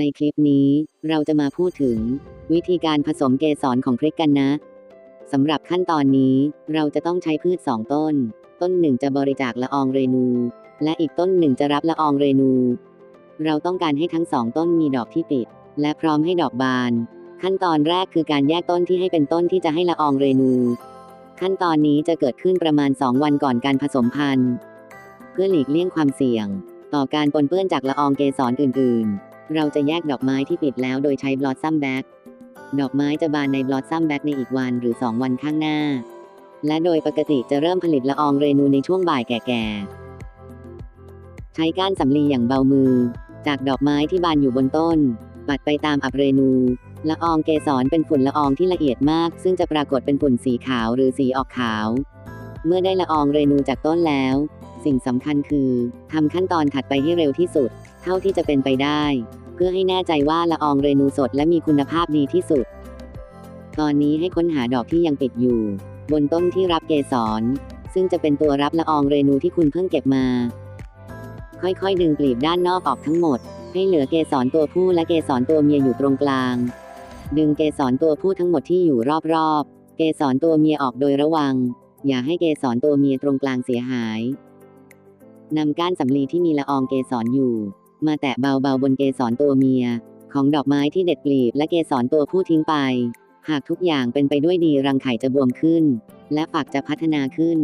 ในคลิปนี้ เราจะมาพูดถึง วิธีการผสมเกสรของพริกกันนะสำหรับขั้นตอนนี้ เราจะต้องใช้พืช 2 ต้น ต้นหนึ่งจะบริจาคละอองเรนู และอีกต้นหนึ่งจะรับละอองเรนู เราต้องการให้ทั้งสองต้นมีดอกที่ปิด และพร้อมให้ดอกบาน ขั้นตอนแรกคือการแยกต้นที่ให้เป็นต้นที่จะให้ละอองเรนู ขั้นตอนนี้จะเกิดขึ้นประมาณ 2 วันก่อนการผสมพันธุ์ เพื่อหลีกเลี่ยงความเสี่ยง ต่อการปนเปื้อนจากละอองเกสรอื่น ๆ เราจะแยกดอกไม้ที่ปิดแล้วโดยใช้บลอสซัมแบ็กดอกไม้จะบานในบลอสซัมแบ็กในอีกวันหรือ 2 วันข้างหน้า และโดยปกติจะเริ่มผลิตละอองเรนูในช่วงบ่ายแก่ๆ ใช้ก้านสำลีอย่างเบามือ จากดอกไม้ที่บานอยู่บนต้น ปัดไปตามอับเรนู ละอองเกสรเป็นฝุ่นละอองที่ละเอียดมาก ซึ่งจะปรากฏเป็นฝุ่นสีขาวหรือสีออกขาว เมื่อได้ละอองเรนูจากต้นแล้ว สิ่งสำคัญคือทำขั้นตอนถัดไปให้เร็วที่สุด เท่าที่จะเป็นไปได้ พื่อให้แน่ใจว่าละอองเรนูสดและมีคุณภาพดีที่สุด ตอนนี้ให้ค้นหาดอกที่ยังปิดอยู่ บนต้นที่รับเกสร ซึ่งจะเป็นตัวรับละอองเรนูที่คุณเพิ่งเก็บมา ค่อยๆ ดึงกลีบด้านนอกออกทั้งหมด ให้เหลือเกสรตัวผู้และเกสรตัวเมียอยู่ตรงกลาง ดึงเกสรตัวผู้ทั้งหมดที่อยู่รอบๆ เกสรตัวเมียออกโดยระวัง อย่าให้เกสรตัวเมียตรงกลางเสียหายนำก้านสำลีที่มีละอองเกสรอยู่ มาแตะเบาๆบนเกสรตัวเมีย ของดอกไม้ที่เด็ดกลีบและเกสรตัวผู้ทิ้งไป หากทุกอย่างเป็นไปด้วยดีรังไข่จะบวมขึ้น และฝักจะพัฒนาขึ้น